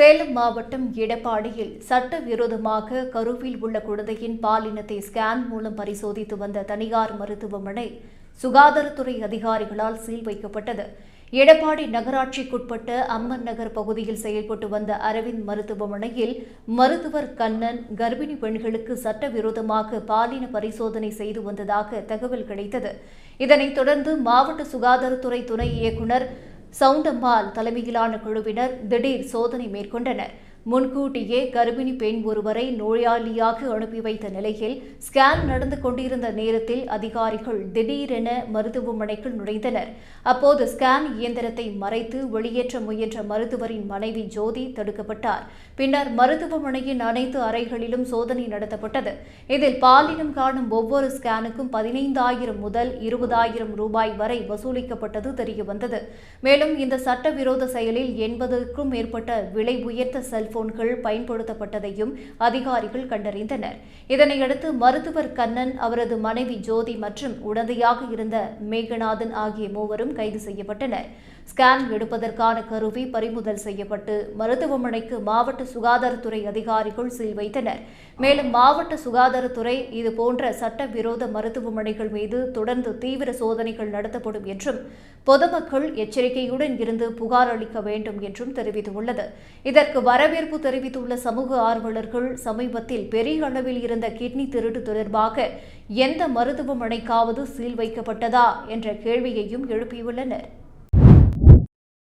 சேலம் மாவட்டம் எடப்பாடியில் சட்டவிரோதமாக கருவில் உள்ள குழந்தையின் பாலினத்தை ஸ்கேன் மூலம் பரிசோதித்து வந்த தனியார் மருத்துவமனை சுகாதாரத்துறை அதிகாரிகளால் சீல் வைக்கப்பட்டது. எடப்பாடி நகராட்சிக்குட்பட்ட அம்மன் நகர் பகுதியில் செயல்பட்டு வந்த அரவிந்த் மருத்துவமனையில் மருத்துவர் கண்ணன் கர்ப்பிணி பெண்களுக்கு சட்டவிரோதமாக பாலின பரிசோதனை செய்து வந்ததாக தகவல் கிடைத்தது. இதனைத் தொடர்ந்து மாவட்ட சுகாதாரத்துறை துணை இயக்குனர் சவுண்டம்மாள் தலைமையிலான குழுவினர் திடீர் சோதனை மேற்கொண்டனர். முன்கூட்டியே கர்ப்பிணி பெண் ஒருவரை நோயாளியாக அனுப்பி வைத்த நிலையில் ஸ்கேன் நடந்து கொண்டிருந்த நேரத்தில் அதிகாரிகள் திடீரென மருத்துவமனைக்குள் நுழைந்தனர். அப்போது ஸ்கேன் இயந்திரத்தை மறைத்து வெளியேற்ற முயன்ற மருத்துவரின் மனைவி ஜோதி தடுக்கப்பட்டார். பின்னர் மருத்துவமனையின் அனைத்து அறைகளிலும் சோதனை நடத்தப்பட்டது. இதில் பாலினம் காணும் ஒவ்வொரு ஸ்கேனுக்கும் பதினைந்தாயிரம் முதல் இருபதாயிரம் ரூபாய் வரை வசூலிக்கப்பட்டது தெரியவந்தது. மேலும் இந்த சட்டவிரோத செயலில் எண்பதுக்கும் மேற்பட்ட விலை உயர்த்த செல் செல்போன்கள் பயன்படுத்தப்பட்டதையும் அதிகாரிகள் கண்டறிந்தனர். இதனையடுத்து மருத்துவர் கண்ணன் அவரது மனைவி ஜோதி மற்றும் உடந்தையாக இருந்த மேகநாதன் ஆகிய மூவரும் கைது செய்யப்பட்டனர். ஸ்கேன் எடுப்பதற்கான கருவி பறிமுதல் செய்யப்பட்டு மருத்துவமனைக்கு மாவட்ட சுகாதாரத்துறை அதிகாரிகள் சீல் வைத்தனர். மேலும் மாவட்ட சுகாதாரத்துறை இதுபோன்ற சட்டவிரோத மருத்துவமனைகள் மீது தொடர்ந்து தீவிர சோதனைகள் நடத்தப்படும் என்றும் பொதுமக்கள் எச்சரிக்கையுடன் இருந்து புகார் அளிக்க வேண்டும் என்றும் தெரிவித்துள்ளது. இதற்கு வரவேற்பு வரவேற்பு தெரிவித்துள்ள சமூக ஆர்வலர்கள் சமீபத்தில் பெரிய அளவில் இருந்த கிட்னி திருட்டு தொடர்பாக எந்த மருத்துவமனைக்காவது சீல் வைக்கப்பட்டதா என்ற கேள்வியையும் எழுப்பியுள்ளனர்.